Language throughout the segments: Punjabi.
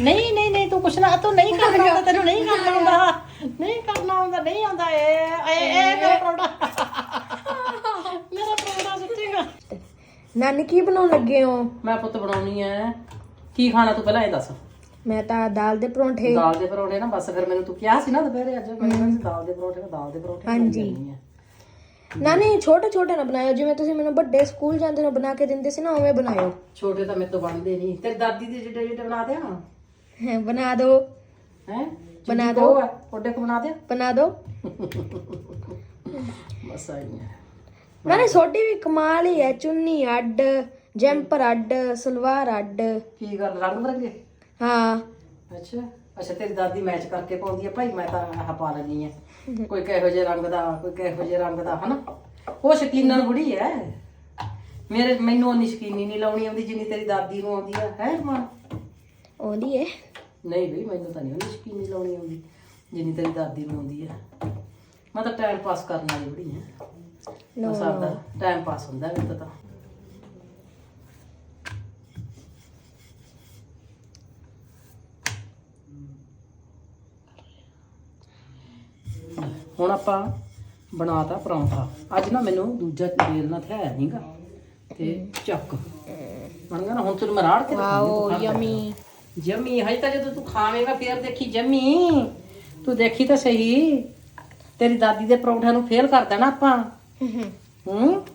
ਨਹੀਂ ਨਹੀਂ ਨਹੀਂ ਤੂੰ ਕੁਛ ਨਾ ਤੂੰ ਨਹੀਂ ਕਰਨਾ ਆਉਂਦਾ ਤੈਨੂੰ ਨਹੀਂ ਕਰਨਾ ਆਉਂਦਾ ਨਹੀਂ ਕਰਨਾ ਆਉਂਦਾ ਨਹੀਂ ਆਉਂਦਾ ਏ ਏ ਏ ਮੇਰਾ ਪ੍ਰੋੜਾ ਮੇਰਾ ਪ੍ਰੋੜਾ ਸੁੱਟੇਗਾ। ਨਾਨੀ ਕੀ ਬਣਾਉਣ ਲੱਗੇ ਹੋ? ਮੈਂ ਪੁੱਤ ਬਣਾਉਣੀ ਐ। ਕੀ ਖਾਣਾ ਤੂੰ ਪਹਿਲਾਂ ਇਹ ਦੱਸ। ਮੈਂ ਤਾਂ ਦਾਲ ਦੇ ਪਰੌਂਠੇ। ਦਾਲ ਦੇ ਪਰੌਂਠੇ ਨਾ ਬਸ ਫਿਰ ਮੈਨੂੰ ਤੂੰ ਕਿਹਾ ਸੀ ਨਾ ਦੁਪਹਿਰੇ ਅੱਜ ਮੈਂ ਕਿਹਾ ਸੀ ਦਾਲ ਦੇ ਪਰੌਂਠੇ ਦਾਲ ਦੇ ਪਰੌਂਠੇ ਹਾਂਜੀ। ਜਾਂਦੀ ਐ। ਨਾਨੀ ਛੋਟੇ ਛੋਟੇ ਨਾ ਬਣਾਇਓ ਜਿਵੇਂ ਤੁਸੀਂ ਮੈਨੂੰ ਵੱਡੇ ਸਕੂਲ ਜਾਂਦੇ ਨੂੰ ਬਣਾ ਕੇ ਦਿੰਦੇ ਸੀ ਨਾ ਉਵੇਂ ਬਣਾਇਓ। ਛੋਟੇ ਤਾਂ ਮੇਰੇ ਤੋਂ ਬਣਦੇ ਨਹੀਂ। ਤੇਰੀ ਦਾਦੀ ਦੇ ਜਿਹੜੇ ਜਿਹੜੇ ਬਣਾ ਦਿਆਂ। ਹੈਂ, ਹੈ ਬਣਾ ਦੋ। ਉਹਦੇ ਕੋ ਬਣਾ ਦਿਆਂ ਬਣਾ ਦਿਓ ਬਸ ਆਈ ਹੈ। ਨਾਨੀ ਛੋਟੀ ਵੀ ਕਮਾਲ ਹੀ ਹੈ ਚੁੰਨੀ ਅੱਡ ਜੈਂਪਰ ਅੱਡ ਸਲਵਾਰ ਅੱਡ। ਕੀ ਗੱਲ ਰੰਗ ਬਰੰਗੇ? ਹਾਂ। ਅੱਛਾ। ਅੱਛਾ ਤੇਰੀ ਦਾਦੀ ਮੈਚ ਕਰਕੇ ਪਾਉਂਦੀ ਆ ਭਾਈ ਮੈਂ ਤਾਂ ਆਹ ਪਾ ਲੈਣੀ ਆ ਕੋਈ ਕਿਹੋ ਜਿਹੇ ਰੰਗ ਦਾ ਕੋਈ ਕਿਹੋ ਜਿਹੇ ਰੰਗ ਦਾ ਹਨਾ? ਉਹ ਸ਼ਕੀਨਨ ਬੁੜੀ ਐ ਮੇਰੇ ਮੈਨੂੰ ਉਨੀ ਸ਼ਕੀਨੀ ਨਹੀਂ ਲਾਉਣੀ ਆਉਂਦੀ ਜਿੰਨੀ ਤੇਰੀ ਦਾਦੀ ਨੂੰ ਆਉਂਦੀ ਆ ਹੈ ਮਾਂ? ਆਉਂਦੀ ਹੈ। ਨਹੀਂ ਬਈ ਮੈਨੂੰ ਤਾਂ ਨਹੀਂ ਉਨੀ ਸ਼ਕੀਨੀ ਲਾਉਣੀ ਆਉਂਦੀ ਜਿੰਨੀ ਤੇਰੀ ਦਾਦੀ ਨੂੰ ਆਉਂਦੀ ਆ। ਮੈਂ ਤਾਂ ਟਾਈਮ ਪਾਸ ਕਰਨ ਵਾਲੀ ਬੁੜੀ ਆ। ਨੋ ਬਸ ਆਪਦਾ ਟਾਈਮ ਪਾਸ ਹੁੰਦਾ ਮੈਨੂੰ ਤਾਂ ਹੁਣ ਆਪਾਂ ਬਣਾਤਾ ਪਰੌਂਠਾ। ਅੱਜ ਨਾ ਮੈਨੂੰ ਦੂਜਾ ਤੇਲ ਨਾ ਥਿਆ ਨਹੀਂਗਾ ਤੇ ਚੱਕ। ਬਣ ਗਿਆ ਨਾ ਹੁਣ ਤੈਨੂੰ ਮੈਂ ਰਾੜ ਕੇ ਵਾਓ ਯਮੀ ਜਮੀ ਹਜੇ ਤਾਂ ਜਦੋਂ ਤੂੰ ਖਾਵੇਂਗਾ ਫੇਰ ਦੇਖੀ ਜਮੀ। ਤੂੰ ਦੇਖੀ ਤਾਂ ਸਹੀ। ਤੇਰੀ ਦਾਦੀ ਦੇ ਪਰੌਂਠਿਆਂ ਨੂੰ ਫੇਲ ਕਰ ਦੇਣਾ ਆਪਾਂ। ਹੂੰ?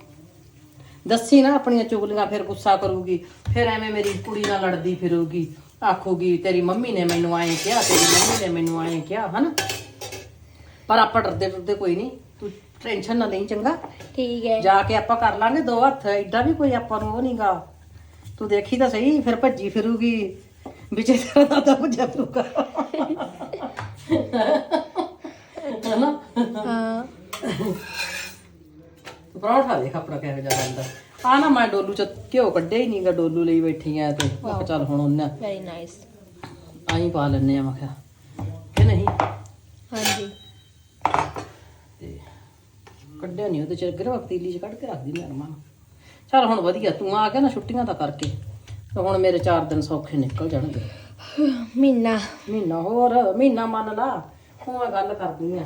ਦੱਸੀ ਨਾ ਆਪਣੀਆਂ ਚੁਗਲੀਆਂ ਫਿਰ ਗੁੱਸਾ ਕਰੂਗੀ। ਫਿਰ ਐਵੇਂ ਮੇਰੀ ਕੁੜੀ ਨਾਲ ਲੜਦੀ ਫਿਰੂਗੀ। ਆਖੂਗੀ ਤੇਰੀ ਮੰਮੀ ਨੇ ਮੈਨੂੰ ਐਂ ਕਿਹਾ ਤੇਰੀ ਮੰਮੀ ਨੇ ਮੈਨੂੰ ਐਂ ਕਿਹਾ ਹਨਾ? ਪਰ ਆਪਾਂ ਡਰਦੇ ਡਰਦੇ ਕੋਈ ਨਹੀਂ। ਤੂੰ ਟੈਨਸ਼ਨ ਨਾ ਲਈ ਚੰਗਾ। ਠੀਕ ਹੈ। ਜਾ ਕੇ ਆਪਾਂ ਕਰ ਲਾਂਗੇ ਦੋ ਹੱਥ। ਐਡਾ ਵੀ ਕੋਈ ਆਪਾਂ ਨੂੰ ਉਹ ਨਹੀਂਗਾ ਤੂੰ ਦੇਖੀ ਤਾਂ ਸਹੀ ਫਿਰ ਭੱਜੀ ਫਿਰੂਗੀ। ਵਿਚੇ ਤੇਰਾ ਦਾਦਾ ਭੱਜਿਆ ਫਿਰੂਗਾ ਹਨਾ? ਹਾਂ। ਪਰੌਂਠਾ ਦੇਖ ਆਪਣਾ ਕਿਹੋ ਜਿਹਾ ਰਹਿੰਦਾ ਆ ਨਾ ਮੈਂ ਡੋਲੂ ਚ ਘਿਓ ਕੱਢਿਆ ਹੀ ਨਹੀਂਗਾ ਡੋਲੂ ਲਈ ਬੈਠੀ ਆ ਤੇ ਮੈਂ ਕਿਹਾ ਚੱਲ ਹੁਣ ਉਹਨਾਂ ਵੈਰੀ ਨਾਈਸ ਆਈ ਪਾ ਲੈਨੇ ਆ ਮੈਂ ਕਿਹਾ। ਕਿ ਨਹੀਂ? ਹਾਂਜੀ। ਤੇ ਕੱਢਿਆ ਨਹੀਂ ਉਹਦੇ ਚ ਗਰਵਾ ਪਤੀਲੀ ਚ ਕੱਢ ਕੇ ਰੱਖਦੀ ਮੈਂ ਅਰਮਾਨ ਚੱਲ ਹੁਣ ਵਧੀਆ ਤੂੰ ਆ ਗਿਆ ਨਾ ਛੁੱਟੀਆਂ ਤਾਂ ਕਰਕੇ। ਤੇ ਹੁਣ ਮੇਰੇ 4 ਦਿਨ ਸੌਖੇ ਨਿਕਲ ਜਾਣਗੇ। ਮੀਨਾ ਮਹੀਨਾ ਹੋਰ ਮਹੀਨਾ ਮੰਨ ਲਾ ਹੁਣ ਮੈਂ ਗੱਲ ਕਰਦੀ ਆ।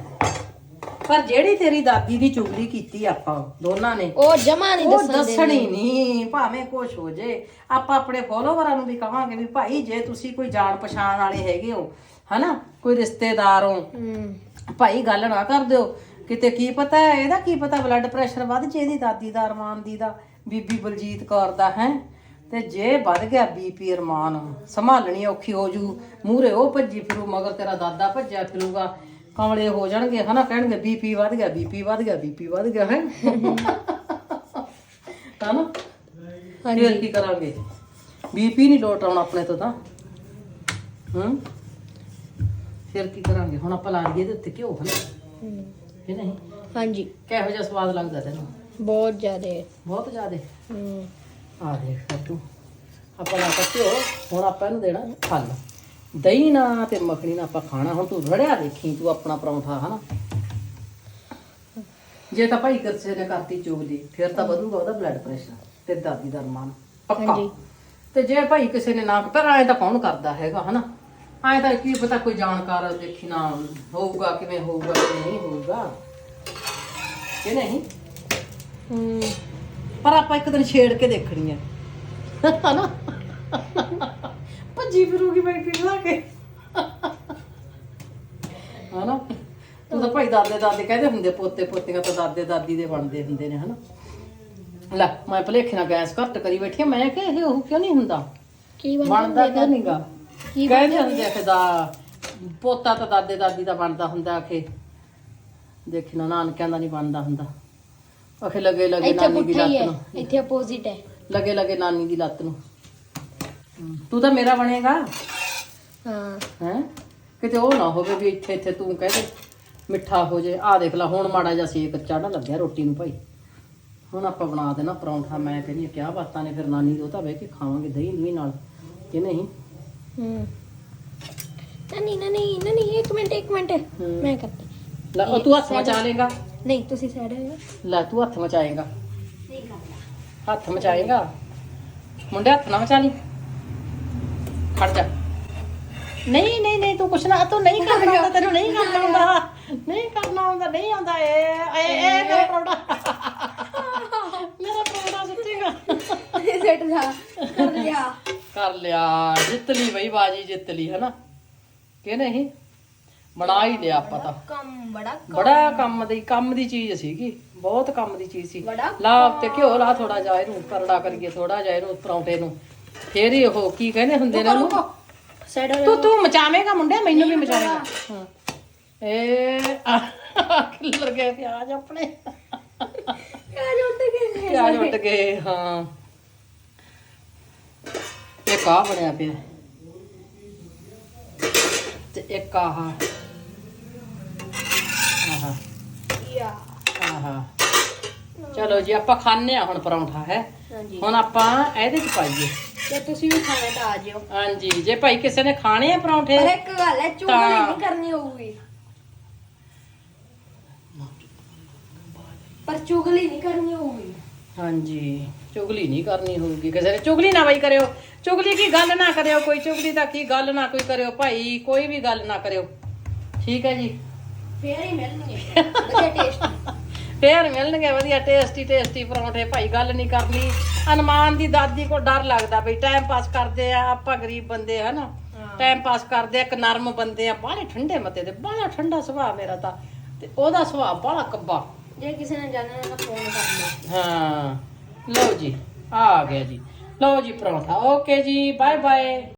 ਪਰ ਜਿਹੜੀ ਤੇਰੀ ਦਾਦੀ ਦੀ ਚੁਗਲੀ ਕੀਤੀ ਆਪਾਂ ਦੋਨਾਂ ਨੇ ਉਹ ਜਮਾ ਨਹੀਂ ਉਹ ਦੱਸਣ ਦੱਸਣੀ ਨਹੀਂ ਭਾਵੇਂ ਕੁਛ ਹੋ ਜੇ। ਆਪਾਂ ਆਪਣੇ ਫੋਲੋਵਰਾਂ ਨੂੰ ਵੀ ਕਵਾਂਗੇ ਵੀ ਭਾਈ ਜੇ ਤੁਸੀਂ ਕੋਈ ਜਾਣ ਪਛਾਣ ਵਾਲੇ ਹੈਗੇ ਹੋ ਹਨਾ ਕੋਈ ਰਿਸ਼ਤੇਦਾਰ ਹੋ ਹੂੰ। ਭਾਈ ਗੱਲ ਨਾ ਕਰ ਦਿਓ। ਕਿਤੇ ਕੀ ਪਤਾ ਹੈ ਇਹਦਾ ਕੀ ਪਤਾ ਬਲੱਡ ਪ੍ਰੈਸ਼ਰ ਵੱਧ ਜੇ ਇਹਦੀ ਦਾਦੀ ਦਾ ਅਰਮਾਨ ਦੀ ਦਾ ਬੀਬੀ ਬਲਜੀਤ ਕੌਰ ਦਾ ਹੈ? ਤੇ ਜੇ ਵੱਧ ਗਿਆ ਬੀਪੀ ਅਰਮਾਨ ਸੰਭਾਲਣੀ ਔਖੀ ਹੋ ਜੂ। ਮੂਰੇ ਉਹ ਭੱਜੀ ਫਿਰੂ ਮਗਰ ਤੇਰਾ ਦਾਦਾ ਭੱਜਿਆ ਫਿਰੂਗਾ। ਕਮਲੇ ਹੋ ਜਾਣਗੇ ਹਨਾ ਕਹਿਣਗੇ ਬੀਪੀ ਵੱਧ ਗਿਆ ਬੀਪੀ ਵੱਧ ਗਿਆ ਬੀਪੀ ਵੱਧ ਗਿਆ ਹੈ। ਤਾਂ ਨਾ ਫਿਰ ਕੀ ਕਰਾਂਗੇ? ਬੀਪੀ ਨਹੀਂ ਲੋਟ ਆਉਣਾ ਆਪਣੇ ਤੋਂ ਤਾਂ। ਹੂੰ? ਫਿਰ ਕੀ ਕਰਾਂਗੇ? ਹੁਣ ਆਪਾਂ ਲਾ ਲਈਏ ਇਹਦੇ ਉੱਤੇ ਘਿਓ ਹਨਾ? ਹੂੰ। ਕਿ ਨਹੀਂ? ਹਾਂਜੀ। ਕਿਹੋ ਜਿਹਾ ਸਵਾਦ ਲੱਗਦਾ ਤੈਨੂੰ? ਬਹੁਤ ਜ਼ਿਆਦੇ। ਬਹੁਤ ਜ਼ਿਆਦੇ? ਹੂੰ। ਆ ਦੇਖ ਤੂੰ ਆਪਾਂ ਲਾ ਘਿਓ ਹੁਣ ਆਪਾਂ ਇਹਨੂੰ ਦੇਣਾ ਫਲ। ਦਹੀਂ ਨਾ ਤੇ ਮੱਖਣੀ ਨਾ ਆਪਾਂ ਖਾਣਾ। ਹੁਣ ਤੂੰ ਰੜਿਆ ਦੇਖੀ ਤੂੰ ਆਪਣਾ ਪਰੌਂਠਾ ਹਨਾ? ਜੇ ਤਾਂ ਭਾਈ ਕਿਸੇ ਨੇ ਕਰਤੀ ਚੁਗਲੀ ਫਿਰ ਤਾਂ ਵਧੂਗਾ ਉਹਦਾ ਬਲੱਡ ਪ੍ਰੈਸ਼ਰ ਤੇ ਦਾਦੀ ਦਾ ਅਰਮਾਨ। ਪੱਕਾ। ਹਾਂਜੀ। ਤੇ ਜੇ ਭਾਈ ਕਿਸੇ ਨੇ ਨਾ ਪਰ ਐ ਤਾਂ ਕੌਣ ਕਰਦਾ ਹੈਗਾ ਹਨਾ? ਐ ਤਾਂ ਕੀ ਪਤਾ ਕੋਈ ਜਾਣਕਾਰ ਦੇਖੀ ਨਾ ਹੋਊਗਾ ਕਿਵੇਂ ਹੋਊਗਾ ਨਹੀਂ ਹੋਊਗਾ। ਕਿ ਨਹੀਂ? ਹੂੰ। ਪਰ ਆਪਾਂ ਇੱਕ ਦਿਨ ਛੇੜ ਕੇ ਦੇਖਣੀ ਹੈ ਹਨਾ? ਭੱਜੀ ਫਿਰੂਗੀ ਮੈਂ ਪਿਲਾ ਕੇ। ਹਨਾ? ਤੂੰ ਤਾਂ ਭਾਈ ਦਾਦੇ ਦਾਦੇ ਕਹਿੰਦੇ ਹੁੰਦੇ ਪੋਤੇ ਪੋਤੀਆਂ ਤਾਂ ਦਾਦੇ ਦਾਦੀ ਦੇ ਬਣਦੇ ਹੁੰਦੇ ਨੇ ਹਨਾ? ਲੈ ਮੈਂ ਭਲੇਖੇ ਨਾਲ ਗੈਸ ਘੱਟ ਕਰੀ ਬੈਠੀ ਆਂ, ਮੈਂ ਕਿ ਇਹ ਉਹ ਕਿਉਂ ਨਹੀਂ ਹੁੰਦਾ? ਕੀ ਬਣ ਬਣਦਾ ਕਿਉਂ ਨਹੀਂਗਾ? ਕੀ ਕਹਿੰਦੇ ਹੁੰਦੇ ਆ ਕਿ ਦਾ ਪੋਤਾ ਤਾਂ ਦਾਦੇ ਦਾਦੀ ਦਾ ਬਣਦਾ ਹੁੰਦਾ ਆਖੇ ਦੇਖੀ ਨਾ ਨਾਨਕਿਆਂ ਦਾ ਨਹੀਂ ਬਣਦਾ ਹੁੰਦਾ। ਆਖੇ ਲਗੇ ਲਗੇ ਇੱਥੇ ਨਾਨੀ ਦੀ ਪੁੱਠਾ ਹੀ ਲੱਤ ਹੈ। ਨੂੰ। ਇੱਥੇ ਆਪੋਜ਼ਿਟ ਹੈ। ਲਗੇ ਲਗੇ ਨਾਨੀ ਦੀ ਲੱਤ ਨੂੰ। ਤੂੰ ਤਾਂ ਮੇਰਾ ਬਣੇਗਾ। ਹਾਂ। ਹੈ? ਕਿਤੇ ਉਹ ਨਾ ਹੋਵੇ ਵੀ ਇੱਥੇ ਇੱਥੇ ਤੂੰ ਕਹਦੇ ਮਿੱਠਾ ਹੋ ਜੇ। ਆ ਦੇਖ ਲੈ ਹੁਣ ਮਾੜਾ ਜਿਹਾ ਸੇਕ ਚੜਨ ਲੱਗਿਆ ਰੋਟੀ ਨੂੰ ਭਾਈ। ਹੁਣ ਆਪਾਂ ਬਣਾ ਦੇਣਾ ਪਰੌਂਠਾ। ਮੈਂ ਕਹਿੰਦੀ ਹਾਂ, ਕਿਆ ਬਾਤਾਂ ਨੇ। ਫਿਰ ਨਾਨੀ ਦੇ ਉਹ ਤਾਂ ਬਹਿ ਕੇ ਖਾਵਾਂਗੇ ਦਹੀਂ ਦੂਈ ਨਾਲ। ਕਿ ਨਹੀਂ? ਹੂੰ ਨਹੀਂ ਨਹੀਂ ਨਹੀਂ ਨਹੀਂ ਇੱਕ ਮਿੰਟ ਇੱਕ ਮਿੰਟ। ਮੈਂ ਕਰਦੀ। ਲੈ ਉਹ ਤੂੰ ਹੱਥ ਮਚਾ ਲੇਗਾ ਨਹੀਂ ਤੁਸੀਂ ਸਾਈਡ ਹੋ। ਲੈ ਤੂੰ ਹੱਥ ਮਚਾਏਗਾ। ਹੱਥ ਮਚਾਏਗਾ। ਮੁੰਡੇ ਹੱਥ ਨਾ ਮਚਾ ਲਈ। ਖੜ ਜਾ। ਨਹੀਂ ਨਹੀਂ ਨਹੀਂ ਤੂੰ ਕੁਛ ਨਾ ਤੂੰ ਨਹੀਂ ਕਰਨਾ ਤੈਨੂੰ ਨਹੀਂ ਕਰਨਾ ਆਉਂਦਾ। ਨਹੀਂ ਕਰਨਾ ਆਉਂਦਾ ਨਹੀਂ ਆਉਂਦਾ ਏ ਏ ਏ ਮੇਰਾ ਪ੍ਰੋੜਾ। ਮੇਰਾ ਪ੍ਰੋੜਾ ਸੁੱਟੇਗਾ। ਸੈਟ ਜਾ ਕਰ ਲਿਆ। ਕਰ ਲਿਆ ਜਿੱਤ ਲਈ ਬਈ ਬਾਜੀ ਜਿੱਤ ਲਈ ਹਨਾ? ਕਿ ਨਹੀਂ? ਬਣਾ ਹੀ ਲਿਆ ਆਪਾਂ ਤਾਂ। ਕੰਮ ਬੜਾ ਬੜਾ ਕੰਮ ਦੀ ਕੰਮ ਦੀ ਚੀਜ਼ ਸੀਗੀ। ਬਹੁਤ ਕੰਮ ਦੀ ਚੀਜ਼ ਸੀ। ਬੜਾ ਲਾ ਤੇ ਘਿਓ ਲਾ ਥੋੜਾ ਜਿਹਾ ਇਹਨੂੰ ਕਰੜਾ ਕਰੀਏ ਥੋੜਾ ਜਿਹਾ ਇਹਨੂੰ ਪਰੌਂਠੇ ਨੂੰ। ਫੇਰ ਹੀ ਉਹ ਕੀ ਕਹਿੰਦੇ ਹੁੰਦੇ ਨੇ ਉਹਨੂੰ? ਸੈਟ ਤੂੰ ਤੂੰ ਮਚਾਵੇਂਗਾ ਮੁੰਡਿਆ? ਮੈਨੂੰ ਵੀ ਮਚਾਵੇਂਗਾ। ਹਾਂ। ਇਹ ਕਿੱਲਰ ਗਏ ਪਿਆਜ਼ ਆਪਣੇ। ਕਿਆ ਜੁੱਟ ਗਏ ਪਿਆਜ਼ ਉੱਟ ਗਏ ਹਾਂ। ਇੱਕ ਆ ਬਣਿਆ ਪਿਆ। ਤੇ ਇੱਕ ਆਹ। ਆਹ। ਯਾ। ਆਹਾ। ਚਲੋ ਜੀ ਆਪਾਂ ਖਾਣੇ ਆ ਹੁਣ ਪਰੌਂਠਾ ਹੈ। ਹਾਂਜੀ। ਹੁਣ ਆਪਾਂ ਇਹਦੇ ਚ ਪਾਈਏ। ਜੇ ਤੁਸੀਂ ਵੀ ਖਾਣਾ ਤਾਂ ਆ ਜਿਓ। ਹਾਂਜੀ ਜੇ ਭਾਈ ਕਿਸੇ ਨੇ ਖਾਣੇ ਆ ਪਰੌਂਠੇ ਪਰ ਇੱਕ ਗੱਲ ਹੈ ਚੁਗਲੀ ਨਹੀਂ ਕਰਨੀ ਹੋਊਗੀ। ਪਰ ਚੁਗਲੀ ਨਹੀਂ ਕਰਨੀ ਹੋਊਗੀ। ਹਾਂਜੀ ਚੁਗਲੀ ਨਹੀਂ ਕਰਨੀ ਹੋਊਗੀ। ਕਿਸੇ ਨੇ ਚੁਗਲੀ ਨਾ ਬਈ ਕਰਿਓ। ਚੁਗਲੀ ਕੀ ਗੱਲ ਨਾ ਕਰਿਓ ਕੋਈ ਚੁਗਲੀ ਦਾ ਕੀ ਗੱਲ ਨਾ ਕੋਈ ਕਰਿਓ। ਭਾਈ ਕੋਈ ਵੀ ਗੱਲ ਨਾ ਕਰਿਓ। ਠੀਕ ਹੈ ਜੀ। ਫੇਰ ਹੀ ਮਿਲਣਗੇ। ਵਧੀਆ ਟੇਸਟ ਫੇਰ ਮਿਲਣਗੇ ਵਧੀਆ ਟੇਸਟੀ ਟੇਸਟੀ ਪਰੌਂਠੇ। ਭਾਈ ਗੱਲ ਨਹੀਂ ਕਰਨੀ। ਅਨਮਾਨ ਦੀ ਦਾਦੀ ਕੋ ਡਰ ਲੱਗਦਾ ਬਈ ਟਾਈਮ ਪਾਸ ਕਰਦੇ ਆ ਆਪਾਂ ਗਰੀਬ ਬੰਦੇ ਆ ਨਾ। ਟਾਈਮ ਪਾਸ ਕਰਦੇ ਆ ਇੱਕ ਨਰਮ ਬੰਦੇ ਆ ਬਾਹਲੇ ਠੰਡੇ ਮਤੇ ਦੇ ਬਾਹਲਾ ਠੰਡਾ ਸੁਭਾਅ ਮੇਰਾ ਤਾਂ। ਤੇ ਉਹਦਾ ਸੁਭਾਅ ਬਾਹਲਾ ਕੱਬਾ। ਜੇ ਕਿਸੇ ਨੇ ਜਾਣਨਾ ਤਾਂ ਫੋਨ ਕਰਨਾ ਹਾਂ। ਲਓ ਜੀ ਆ ਗਿਆ ਜੀ। ਲਓ ਜੀ ਪਰੌਂਠਾ। ਓਕੇ ਜੀ ਬਾਏ ਬਾਏ